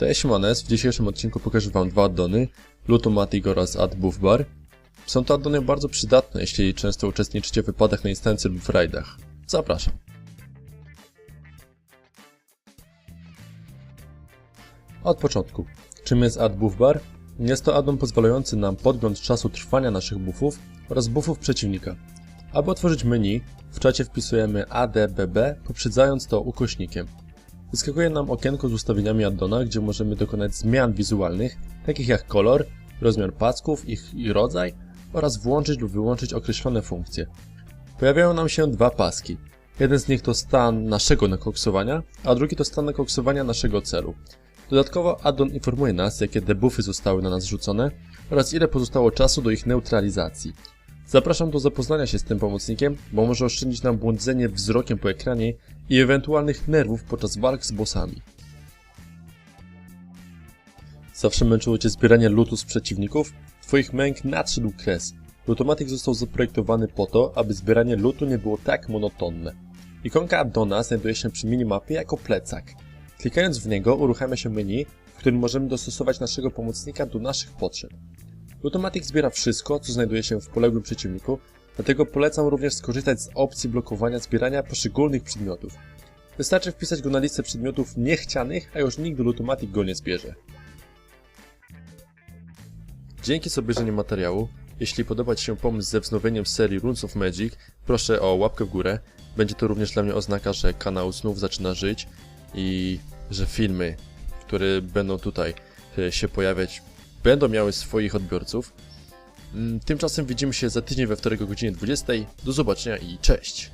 Cześć, Manes. W dzisiejszym odcinku pokażę Wam dwa addony, Lutomatic oraz Add Buff Bar. Są to addony bardzo przydatne, jeśli często uczestniczycie w wypadach na instancji lub w rajdach. Zapraszam. Od początku. Czym jest Add Buff Bar? Jest to addon pozwalający nam podgląd czasu trwania naszych buffów oraz buffów przeciwnika. Aby otworzyć menu, w czacie wpisujemy ADBB, poprzedzając to ukośnikiem. Wyskakuje nam okienko z ustawieniami addona, gdzie możemy dokonać zmian wizualnych, takich jak kolor, rozmiar pasków, ich rodzaj oraz włączyć lub wyłączyć określone funkcje. Pojawiają nam się dwa paski. Jeden z nich to stan naszego nakoksowania, a drugi to stan nakoksowania naszego celu. Dodatkowo addon informuje nas, jakie debuffy zostały na nas rzucone oraz ile pozostało czasu do ich neutralizacji. Zapraszam do zapoznania się z tym pomocnikiem, bo może oszczędzić nam błądzenie wzrokiem po ekranie i ewentualnych nerwów podczas walk z bossami. Zawsze męczyło Cię zbieranie lootu z przeciwników? Twoich męk nadszedł kres. Lutomatic został zaprojektowany po to, aby zbieranie lootu nie było tak monotonne. Ikonka addona znajduje się przy minimapie jako plecak. Klikając w niego uruchamia się menu, w którym możemy dostosować naszego pomocnika do naszych potrzeb. Lutomatic zbiera wszystko, co znajduje się w poległym przeciwniku, dlatego polecam również skorzystać z opcji blokowania zbierania poszczególnych przedmiotów. Wystarczy wpisać go na listę przedmiotów niechcianych, a już nigdy Lutomatic go nie zbierze. Dzięki za materiału. Jeśli podoba Ci się pomysł ze wznowieniem serii Runes of Magic, proszę o łapkę w górę. Będzie to również dla mnie oznaka, że kanał znów zaczyna żyć i że filmy, które będą tutaj e, się pojawiać, będą miały swoich odbiorców. Mm, Tymczasem widzimy się za tydzień we wtorek o godzinie 20. Do zobaczenia i cześć!